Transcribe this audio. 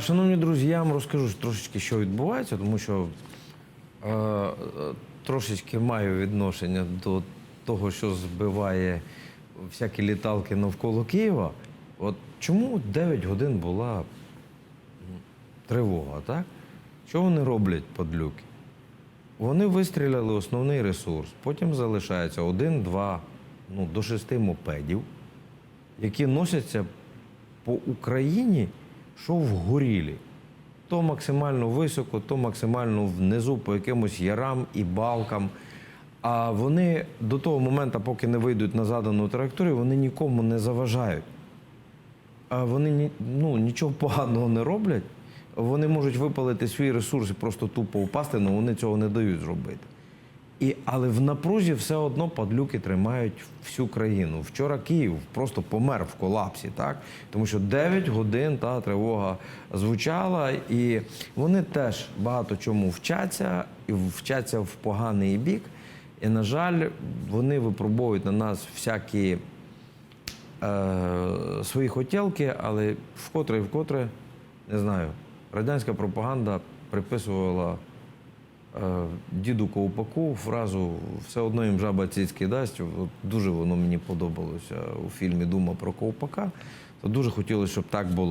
Шановні друзі, я вам розкажу трошечки, що відбувається, тому що е, трошечки маю відношення до того, що збиває всякі літалки навколо Києва. От чому 9 годин була тривога, так? Що вони роблять, подлюки? Вони вистріляли основний ресурс, потім залишається один-два, ну, до шести мопедів, які носяться по Україні, що вгорілі. То максимально високо, то максимально внизу по якимось ярам і балкам. А вони до того моменту, поки не вийдуть на задану траєкторію, вони нікому не заважають. А вони ну, нічого поганого не роблять. Вони можуть випалити свій ресурс і просто тупо упасти, але вони цього не дають зробити. І, але в напрузі все одно падлюки тримають всю країну. Вчора Київ просто помер в колапсі, так? Тому що 9 годин та тривога звучала, і вони теж багато чому вчаться, і вчаться в поганий бік. І, на жаль, вони випробовують на нас всякі е, свої хотілки, але вкотре і вкотре, не знаю, радянська пропаганда приписувала діду Ковпаку фразу все одно їм жаба цицьки дасть. От дуже воно мені подобалося у фільмі Дума про Ковпака. То дуже хотілося, щоб так було.